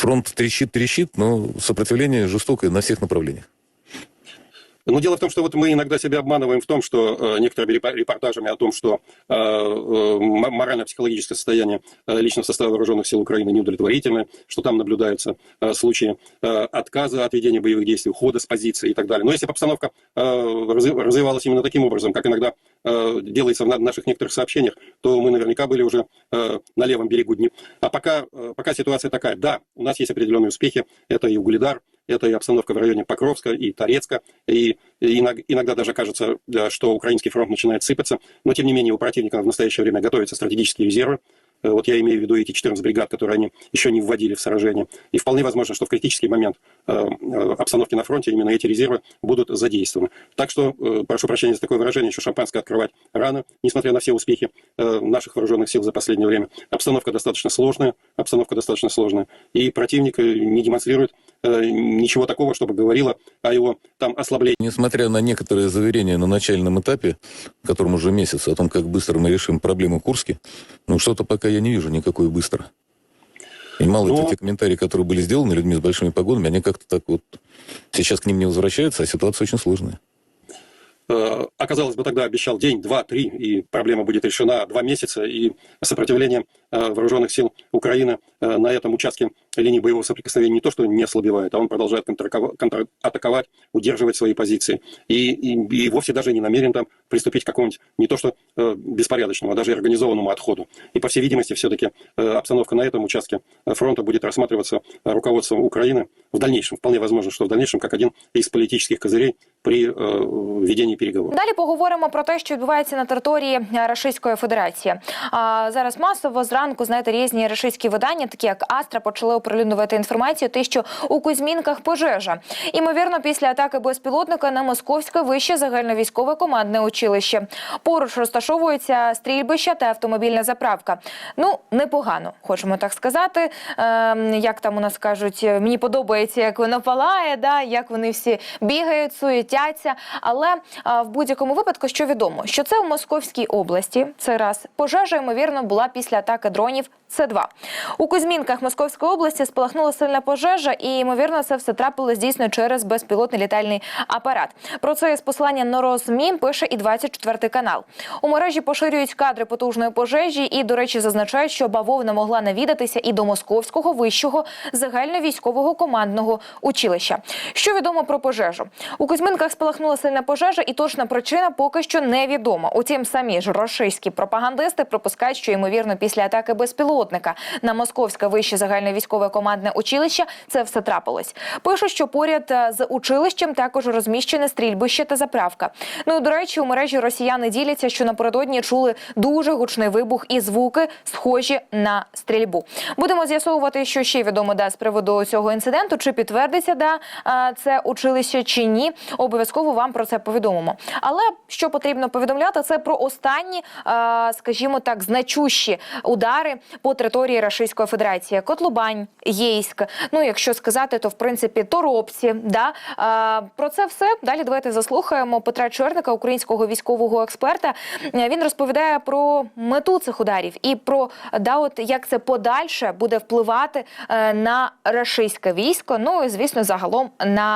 Фронт трещит-трещит, но сопротивление жестокое на всех направлениях. Но дело в том, что вот мы иногда себя обманываем в том, что э, некоторыми репо- репортажами о том, что э, э, морально-психологическое состояние э, личного состава вооруженных сил Украины неудовлетворительное, что там наблюдаются э, случаи э, отказа от ведения боевых действий, ухода с позиции и так далее. Но если бы обстановка э, разви- развивалась именно таким образом, как иногда э, делается в на- наших некоторых сообщениях, то мы наверняка были уже э, на левом берегу Днепра. А пока, э, пока ситуация такая, да, у нас есть определенные успехи, это и Угледар, это и обстановка в районе Покровска и Торецка, и и иног- иногда даже кажется, что украинский фронт начинает сыпаться, но тем не менее у противника в настоящее время готовятся стратегические резервы. Э, Вот я имею в виду эти 14 бригад, которые они еще не вводили в сражение. И вполне возможно, что в критический момент э, э, обстановки на фронте именно эти резервы будут задействованы. Так что, прошу прощения за такое выражение, еще шампанское открывать рано, несмотря на все успехи наших вооруженных сил за последнее время. Обстановка достаточно сложная, обстановка достаточно сложная. И противник не демонстрирует ничего такого, чтобы говорило о его там ослаблении. Несмотря на некоторые заверения на начальном этапе, которому уже месяц, о том, как быстро мы решим проблему в Курске, ну что-то пока я не вижу никакой быстро. И мало Ну- это те комментарии, которые были сделаны людьми с большими погонами, они как-то так вот сейчас к ним не возвращаются, а ситуация очень сложная. Э, оказалось бы, тогда обещал день, два, три, и проблема будет решена два месяца, и сопротивление э, вооруженных сил Украины э, на этом участке линии боевого соприкосновения не то, что не ослабевает, а он продолжает контратакова- контратаковать, удерживать свои позиции. И, и, и вовсе даже не намерен там приступить к какому-нибудь не то что беспорядочному, а даже организованному отходу. И, по всей видимости, все-таки обстановка на этом участке фронта будет рассматриваться руководством Украины в дальнейшем. Вполне возможно, что в дальнейшем как один из политических козырей при э, ведении переговоров. Далі поговоримо про те, що відбувається на території е, Російської Федерації. А зараз масово зранку знаєте різні російські видання, такі як Астра, почали оприлюднювати інформацію, те, що у Кузьмінках пожежа. Імовірно, після атаки безпілотника на московське вище загальновійськове командне училище. Поруч розташовується стрільбище та автомобільна заправка. Ну непогано, хочемо так сказати. Ем, як там у нас кажуть, мені подобається, як воно палає, да, як вони всі бігають, суетяться. Але в будь-якому випадку, що відомо, що це в Московській області. Це раз пожежа, ймовірно, була після атаки дронів. Це два у Кузьмінках Московської області спалахнула сильна пожежа, і ймовірно, це все трапилось дійсно через безпілотний літальний апарат. Про це з посилання на Розмі пише і 24 канал. У мережі поширюють кадри потужної пожежі, і, до речі, зазначають, що бавовна могла навідатися і до московського вищого загальновійськового командного училища. Що відомо про пожежу? У Кузьминках спалахнула сильна пожежа, і точна причина поки що невідома. Утім, самі ж російські пропагандисти припускають, що ймовірно після атаки безпілотника на московське вище загальновійськове командне училище це все трапилось. Пишуть, що поряд е, з училищем також розміщене стрільбище та заправка. Ну до речі, у мережі росіяни діляться, що напередодні чули дуже гучний вибух і звуки, схожі на стрільбу. Будемо з'ясовувати, що ще відомо да з приводу цього інциденту, чи підтвердиться да це училище чи ні. Обов'язково вам про це повідомимо. Але що потрібно повідомляти, це про останні, скажімо так, значущі удари по території Російської Федерації. Котлубань, Єйськ. Ну, якщо сказати, то в принципі Торопці. Да? Е, Про це все далі давайте заслухаємо Петра Черника, українського військового експерта. Він розповідає про мету цих ударів і про да, от як це подальше буде впливати е, на рашистське військо. Ну і звісно, загалом на